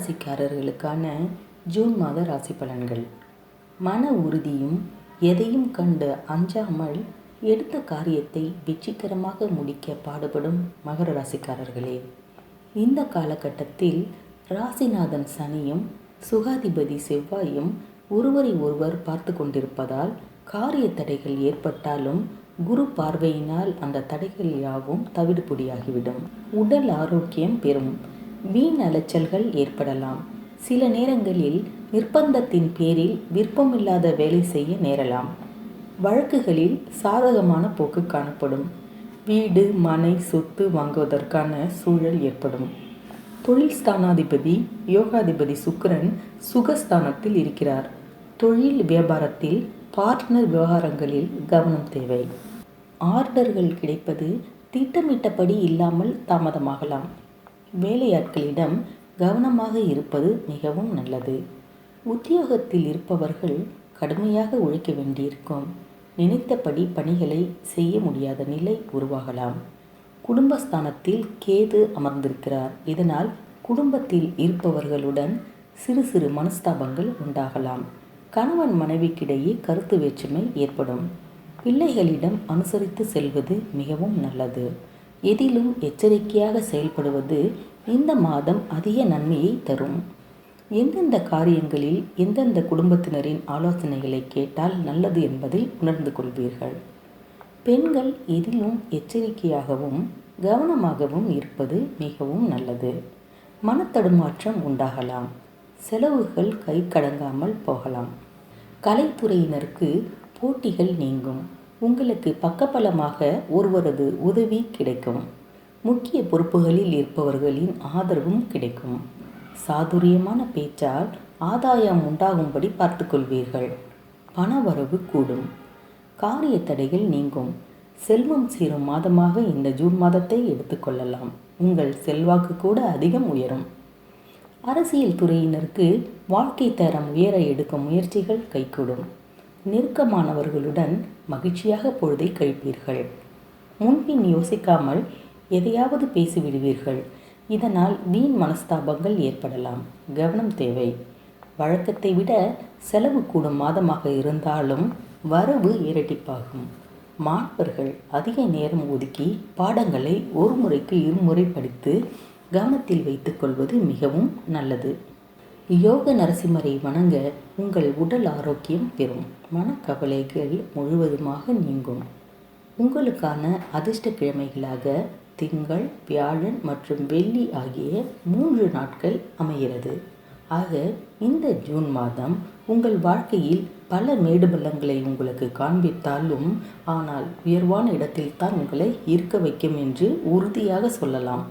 ராசிக்காரர்களுக்கான June மாத ராசி பலன்கள். மன உறுதியும் எதையும் கண்டு அஞ்சாமல் எடுத்த காரியத்தை வெற்றிகரமாக முடிக்க பாடுபடும் மகர ராசிக்காரர்களே. இந்த காலகட்டத்தில் ராசிநாதன் சனியும் சுகாதிபதி செவ்வாயும் ஒருவரை ஒருவர் பார்த்து கொண்டிருப்பதால் காரிய தடைகள் ஏற்பட்டாலும் குரு பார்வையினால் அந்த தடைகள் யாவும் தவிடுபொடியாகிவிடும். உடல் ஆரோக்கியம் பெறும். வீண் அலைச்சல்கள் ஏற்படலாம். சில நேரங்களில் நிர்பந்தத்தின் பேரில் விருப்பமில்லாத வேலை செய்ய நேரலாம். வழக்குகளில் சாதகமான போக்கு காணப்படும். வீடு மனை சொத்து வாங்குவதற்கான சூழல் ஏற்படும். தொழில் ஸ்தானாதிபதி யோகாதிபதி சுக்கிரன் சுகஸ்தானத்தில் இருக்கிறார். தொழில் வியாபாரத்தில் பார்ட்னர் விவகாரங்களில் கவனம் தேவை. ஆர்டர்கள் கிடைப்பது திட்டமிட்டபடி இல்லாமல் தாமதமாகலாம். வேலையாட்களிடம் கவனமாக இருப்பது மிகவும் நல்லது. உத்தியோகத்தில் இருப்பவர்கள் கடுமையாக உழைக்க வேண்டியிருக்கும். நினைத்தபடி பணிகளை செய்ய முடியாத நிலை உருவாகலாம். குடும்பஸ்தானத்தில் கேது அமர்ந்திருக்கிறார். இதனால் குடும்பத்தில் இருப்பவர்களுடன் சிறு சிறு மனஸ்தாபங்கள் உண்டாகலாம். கணவன் மனைவிக்கிடையே கருத்து வேற்றுமை ஏற்படும். பிள்ளைகளிடம் அனுசரித்து செல்வது மிகவும் நல்லது. எதிலும் எச்சரிக்கையாக செயல்படுவது இந்த மாதம் அதிக நன்மையை தரும். எந்தெந்த காரியங்களில் எந்தெந்த குடும்பத்தினரின் ஆலோசனைகளை கேட்டால் நல்லது என்பதை உணர்ந்து கொள்வீர்கள். பெண்கள் எதிலும் எச்சரிக்கையாகவும் கவனமாகவும் இருப்பது மிகவும் நல்லது. மனத்தடுமாற்றம் உண்டாகலாம். செலவுகள் கை கடங்காமல் போகலாம். கலைத்துறையினருக்கு போட்டிகள் நீங்கும். உங்களுக்கு பக்கபலமாக ஒருவரது உதவி கிடைக்கும். முக்கிய பொறுப்புகளில் இருப்பவர்களின் ஆதரவும் கிடைக்கும். சாதுரியமான பேச்சால் ஆதாயம் உண்டாகும்படி பார்த்துக்கொள்வீர்கள். பணவரவு கூடும். காரிய தடைகள் நீங்கும். செல்வம் சீரும் மாதமாக இந்த ஜூன் மாதத்தை எடுத்துக்கொள்ளலாம் உங்கள் செல்வாக்கு கூட அதிகம் உயரும். அரசியல் துறையினருக்கு வாழ்க்கை தரம் உயர எடுக்கும் முயற்சிகள் கைகூடும். நெருக்கமானவர்களுடன் மகிழ்ச்சியாக பொழுதை கழிப்பீர்கள். முன்பின் யோசிக்காமல் எதையாவது பேசிவிடுவீர்கள். இதனால் வீண் மனஸ்தாபங்கள் ஏற்படலாம். கவனம் தேவை. வழக்கத்தை விட செலவு கூடும் மாதமாக இருந்தாலும் வரவு இரட்டிப்பாகும். மாணவர்கள் அதிக நேரம் ஒதுக்கி பாடங்களை ஒரு முறைக்கு இருமுறை படித்து கவனத்தில் வைத்துக்கொள்வது மிகவும் நல்லது. யோக நரசிம்மரை வணங்க உங்கள் உடல் ஆரோக்கியம் பெறும். மனக்கவலைகள் முழுவதுமாக நீங்கும். உங்களுக்கான அதிர்ஷ்ட கிழமைகளாக திங்கள் வியாழன் மற்றும் வெள்ளி ஆகிய மூன்று நாட்கள் அமைகிறது. ஆக இந்த ஜூன் மாதம் உங்கள் வாழ்க்கையில் பல மேடுபள்ளங்களை உங்களுக்கு காண்பித்தாலும் ஆனால் உயர்வான இடத்தில் தான் உங்களை இருக்க வைக்கும் என்று உறுதியாக சொல்லலாம்.